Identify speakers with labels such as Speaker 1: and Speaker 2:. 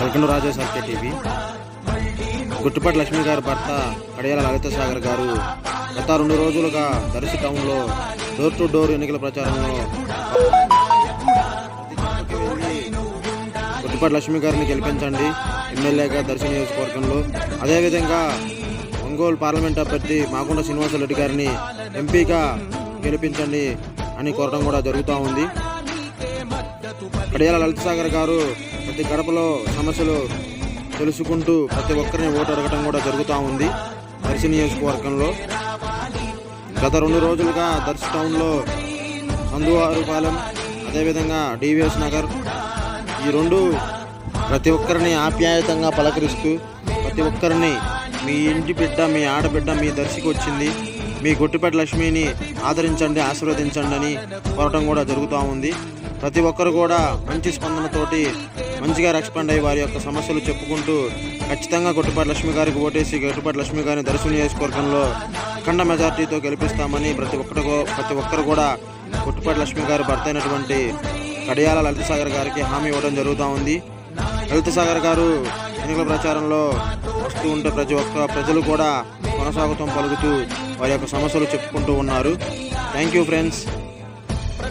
Speaker 1: Welcome to TV. Guttupati Lakshmi గారి భర్త కడియాల లలిత సాగర్ గారు గత రెండు రోజులుగా దర్శి టౌన్లో డోర్ టు డోర్ ఎన్నికల ప్రచారంలో గుట్టుపాటి లక్ష్మి గారిని గెలిపించండి ఎమ్మెల్యేగా దర్శి నియోజకవర్గంలో. అదేవిధంగా ఒంగోలు పార్లమెంట్ అభ్యర్థి మాగుంట శ్రీనివాసరెడ్డి గారిని ఎంపీగా గెలిపించండి అని కోరడం కూడా జరుగుతూ ఉంది. కడియాల లలిత సాగర్ గారు ప్రతి గడపలో సమస్యలు తెలుసుకుంటూ ప్రతి ఒక్కరిని ఓటు అడగటం కూడా జరుగుతూ ఉంది. దర్శి నియోజకవర్గంలో. గత రెండు రోజులుగా దర్శి టౌన్లో సందువారుపాలెం అదేవిధంగా డివిఎస్ నగర్ ఈ రెండు ప్రతి ఒక్కరిని ఆప్యాయతంగా పలకరిస్తూ ప్రతి ఒక్కరిని మీ ఇంటి బిడ్డ మీ ఆడబిడ్డ మీ దర్శికి వచ్చింది. మీ గొట్టిపేట లక్ష్మిని ఆదరించండి ఆశీర్వదించండి అని కోరటం కూడా జరుగుతూ ఉంది. ప్రతి ఒక్కరు కూడా మంచి స్పందనతోటి మంచిగా రెస్పాండ్ అయ్యి వారి యొక్క సమస్యలు చెప్పుకుంటూ ఖచ్చితంగా గుట్టుపాటి లక్ష్మి గారికి ఓటేసి గొట్టిపాటి లక్ష్మి గారిని దర్శన నియోజకవర్గంలో అఖండ మెజార్టీతో గెలిపిస్తామని ప్రతి ఒక్కరు ప్రతి ఒక్కరు కూడా గుట్టుపాటి లక్ష్మి గారి భర్త అయినటువంటి కడియాల లలిత సాగర్ గారికి హామీ ఇవ్వడం జరుగుతూ ఉంది. లలిత సాగర్ గారు ఎన్నికల ప్రచారంలో వస్తూ ఉంటే ప్రతి ఒక్క ప్రజలు కూడా కొనసాగుతం పలుకుతూ వారి యొక్క సమస్యలు చెప్పుకుంటూ ఉన్నారు. Thank you friends